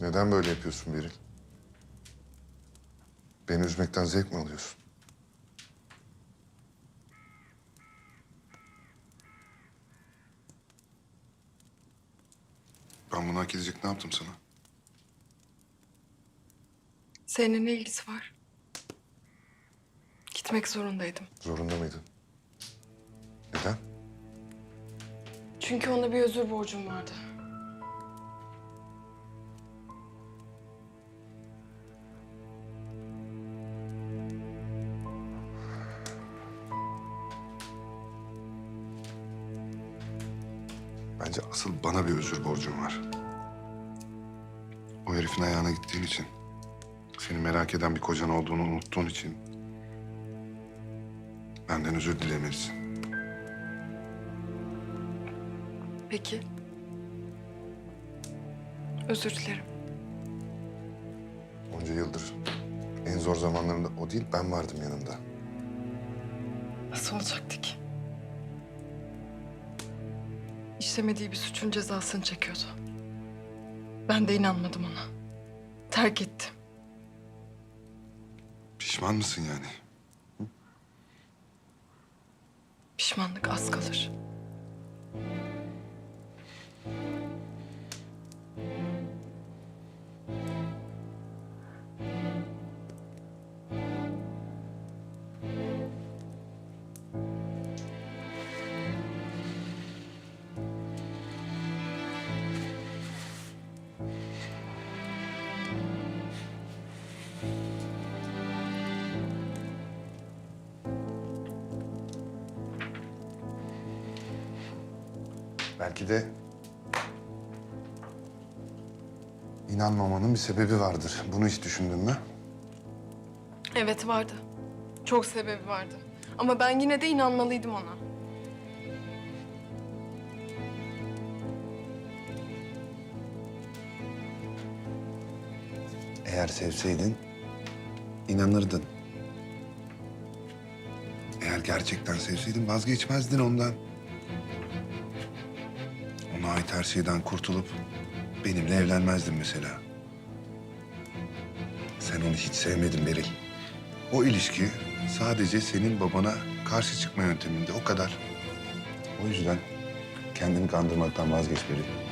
Neden böyle yapıyorsun Beril? Beni üzmekten zevk mi alıyorsun? Ben bunu hak edecek ne yaptım sana? Senin ne ilgisi var? Gitmek zorundaydım. Zorunda mıydın? Neden? Çünkü ona bir özür borcum vardı. Bence asıl bana bir özür borcum var. O herifin ayağına gittiğin için, seni merak eden bir kocan olduğunu unuttuğun için benden özür dilemelisin. Peki. Özür dilerim. Onca yıldır en zor zamanlarında o değil ben vardım yanında. Nasıl olacaktı ki? İşlemediği bir suçun cezasını çekiyordu. Ben de inanmadım ona. Terk ettim. Pişman mısın yani? Pişmanlık az kalır. Belki de inanmamanın bir sebebi vardır. Bunu hiç düşündün mü? Evet vardı. Çok sebebi vardı. Ama ben yine de inanmalıydım ona. Eğer sevseydin inanırdın. Eğer gerçekten sevseydin vazgeçmezdin ondan. Ona ait her şeyden kurtulup benimle evlenmezdin mesela. Sen onu hiç sevmedin Beril. O ilişki sadece senin babana karşı çıkma yönteminde o kadar. O yüzden kendini kandırmaktan vazgeç Beril.